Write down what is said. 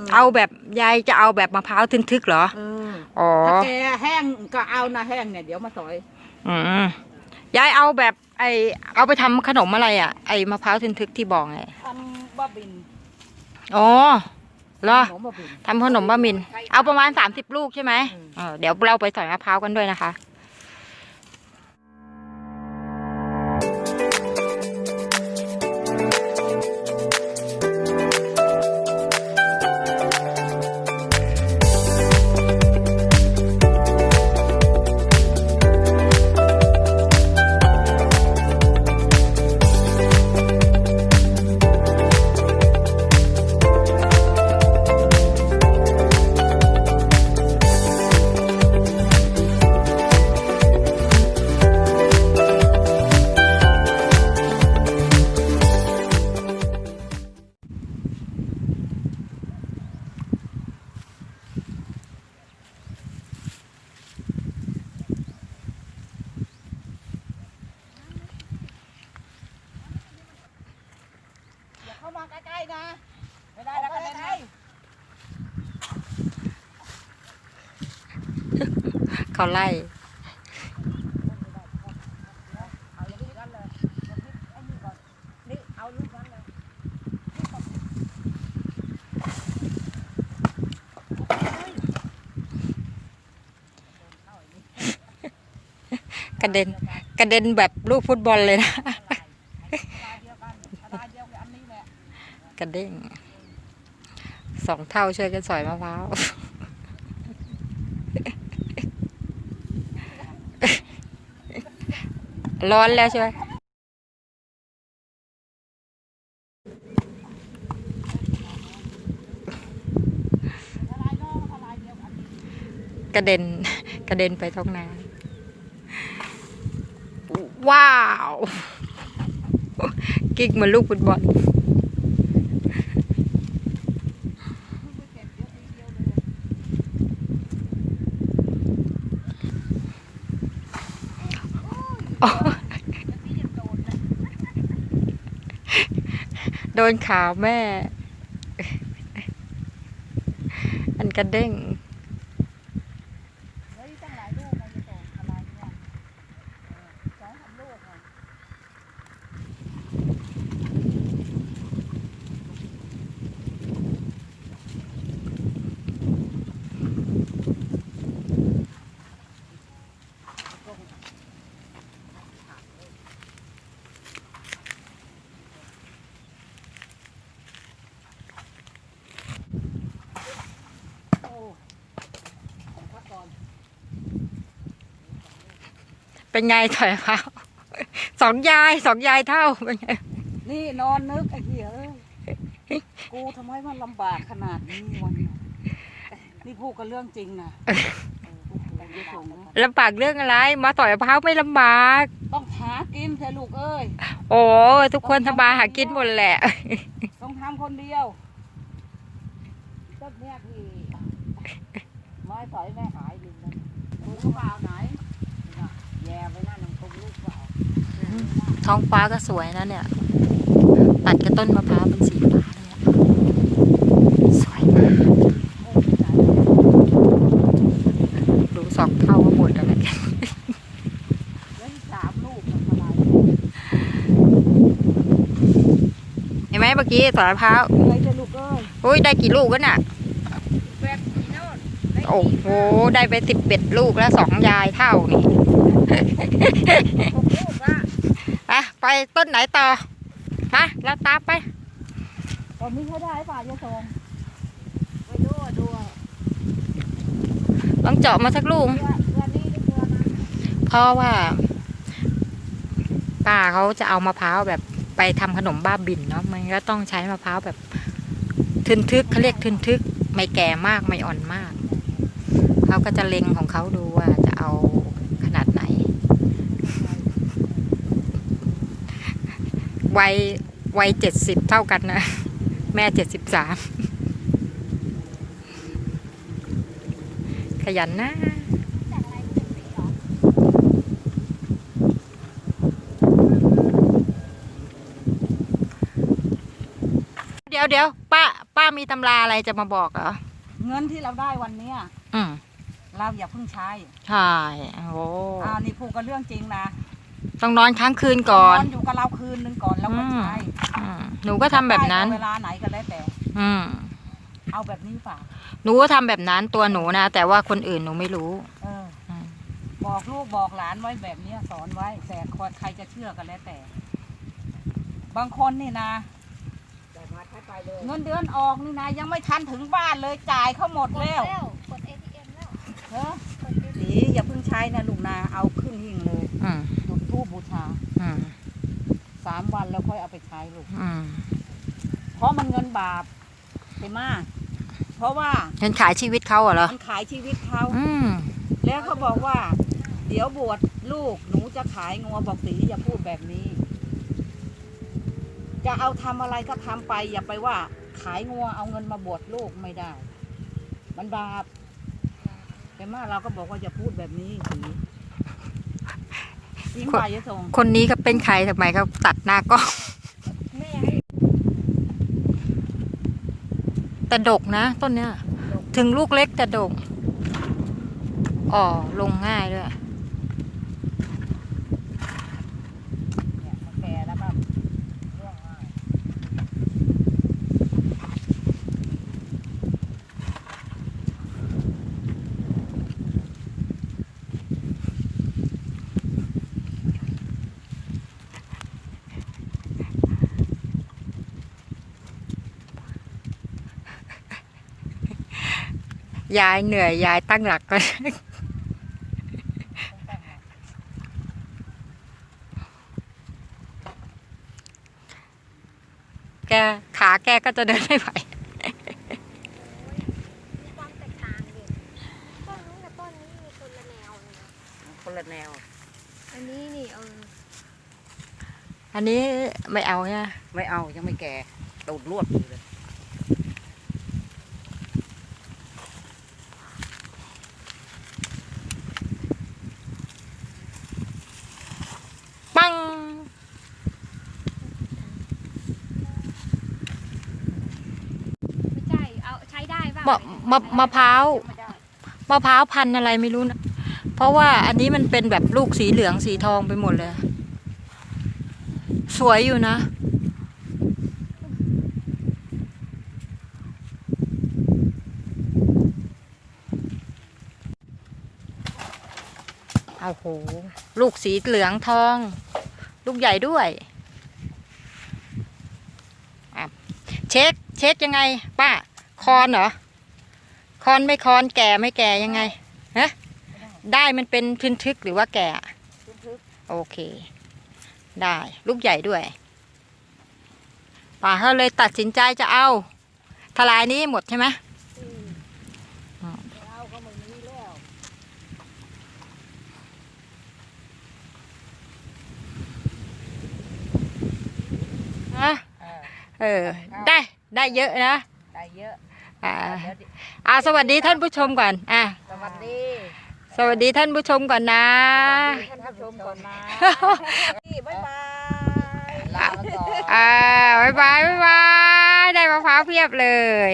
ออเอาแบบยายจะเอาแบบมะพร้าวทึกๆเหรอเอออ๋อถ้าแกแห้งก็เอานะแห้งเนี่ยเดี๋ยวมาสอยอืมยายเอาแบบไอเอาไปทำขนมอะไรอะ ไอมะพร้าวทึกๆที่บอกไงทำบ้าบินอ๋อเหรอขนมบ้าบินทำขนมบะหมิน เอาประมาณสามสิบลูกใช่ไหมอืมเออเดี๋ยวเราไปสอยมะพร้าวกันด้วยนะคะ เขาไล่กระเด็นกระเด็นแบบลูกฟุตบอลเลยนะ กระเด้ง สองเท่าช่วยกันสอยมะพร้าวร้อนแล้วใช่ไหมกระเด็นกระเด็นไปท้องนาว้าว กิ๊กเหมือนลูกฟุตบอล โดนขาวแม่ อันกระเด้ง เฮ้ยตั้งหลายลูกนะจะส่งอะไรเนี่ยเออสองสามลูกอะ โอ้พักก่อน เป็นไงถอยมะพร้าวสองยายสองยายเท่าเป็นไงนี่นอนนึกไอ้เหี้ยเอ้ยกูทำไมมันลำบากขนาดนี้วันนี้นี่พูดกันเรื่องจริงนะเออพูดกันเรื่องจริงนะลำบากเรื่องอะไร มาต่อยมะพร้าวไม่ลำบาก ต้องหากินเถอะลูกเอ้ย โอ้ทุกคนทำมาหากินหมดแหละ ต้องทำคนเดียวต้นเนี้ยที่ไม้สอยแม่หายดินนะลูกเปล่าไหนน่ะแย่ไปนั่นตรงลูกเปล่า ท้องฟ้าก็สวยนะเนี่ย ตัดกับต้นมะพร้าวเป็นสีฟ้าเลยอะสวยมากโอ้ยไหนดูสองเท่าก็หมดแล้วแหละแล้วอีกสามลูกมันทลายเห็นไหมเมื่อกี้สอยมะพร้าวอะไรจะลูกเอ้ยอุ้ยได้กี่ลูกกันน่ะแบบนี้โน่นได้โอ้โห ได้ไปสิบเอ็ดลูกแล้วสองยายเท่านี่หกลูกละอะ ไปต้นไหนต่อมาเราตามไปตอนนี้เขาได้ป่ะยายทรงไปดูอะดูอะลองเจาะมาสักลูกเรือเรือนี้หรือเรือนั้นเพราะว่าป้าเขาจะเอามะพร้าวแบบไปทำขนมบ้าบินเนาะมันก็ต้องใช้มะพร้าวแบบทึนทึกเขาเรียกทึนทึก ไม่แก่มากไม่อ่อนมาก เขาก็จะเล็งของเขาดูว่าจะเอาขนาดไหน วัยวัยเจ็ดสิบเท่ากันนะ แม่เจ็ดสิบสามขยันนะเดี๋ยวเดี๋ยวป้าป้าป้ามีตำราอะไรจะมาบอกเหรอ เงินที่เราได้วันเนี้ยอืมเราอย่าเพิ่งใช้ ใช่ โอ้ อ่านี่พูดกันเรื่องจริงนะ ต้องนอนค้างคืนก่อน นอนอยู่กับเราคืนนึงก่อนแล้วก็ใช้อืมหนูก็ทำแบบนั้นเวลาไหนก็แล้วแต่ อืมเอาแบบนี้ป่ะหนูก็ทำแบบนั้นตัวหนูนะ แต่ว่าคนอื่นหนูไม่รู้เออ อืมบอกลูกบอกหลานไว้แบบเนี้ยสอนไว้ แต่ใครจะเชื่อกันแล้วแต่ บางคนนี่นะเงินเดือนออกนี่นะยังไม่ทันถึงบ้านเลยจ่ายเขาหมดแล้วกด ATM แล้วเออกด ATM สีอย่าเพิ่งใช้นะลูกนาเอาขึ้นหิ้งเลยอืมจุด ธูปบูชาอืมสามวันแล้วค่อยเอาไปใช้ลูก อืมเพราะมันเงินบาปใช่ไหมเพราะว่าเงินขายชีวิตเขาเหรอมันขายชีวิตเขา อืมแล้วเขาบอกว่า เดี๋ยวบวชลูกหนูจะขายงัวบอกสีอย่าพูดแบบนี้ จะเอาทำอะไรก็ทำไป อย่าไปว่า ขายงัวเอาเงินมาบวชลูกไม่ได้ มันบาปแต่มาเราก็บอกว่าอย่าพูดแบบนี้สี ยิ่งไปยะทรงคนนี้ก็เป็นใครทำไมเขาตัดหน้ากล้องแม่ให้แต่ดกนะต้นเนี้ย ถึงลูกเล็กแต่ดกอ๋อลงง่ายด้วยมันแก่แล้วก็ร่วงง่าย ยายเหนื่อยยายตั้งหลักก่อนแกขาแกก็จะเดินไม่ไหวมีความแตกต่างเลยต้นนู้นกับต้นนี้มีคนละแนวเลยนะคนละแนว อันนี้นี่เอออันนี้ไม่เอาเนี่ยไม่เอายังไม่แก่ตูดรวดอยู่เลย ปัง ไม่ใช่ เอาใช้ได้ป่ะ มะมะพร้าวมะพร้าวพันธุ์อะไรไม่รู้นะ เพราะว่าอันนี้มันเป็นแบบลูกสีเหลืองสีทองไปหมดเลย สวยอยู่นะ เอาโห ลูกสีเหลืองทอง ลูกใหญ่ด้วย เช็ค เช็คยังไง ป้า คอนเหรอ คอนไม่คอนแก่ไม่แก่ยังไงฮะได้มันเป็นทึนทึกหรือว่าแก่ทึกโอเค ได้ ลูกใหญ่ด้วยป่าเขาเลยตัดสินใจจะเอาทลายนี้หมดใช่ไหมๆไม่เอาก็ไม่มีแล้วฮะเออเออ ได้ ได้เยอะนะ ได้เยอะ อ่าเดี๋ยวดิอ่าสวัสดีท่านผู้ชมก่อนอะสวัสดีสวัสดีท่านผู้ชมก่อนนะ ท่านผู้ชมก่อนนะบ๊ายบายลาไปก่อนอ่าบายบายบ๊ายบายได้มะพร้าวเพียบเลย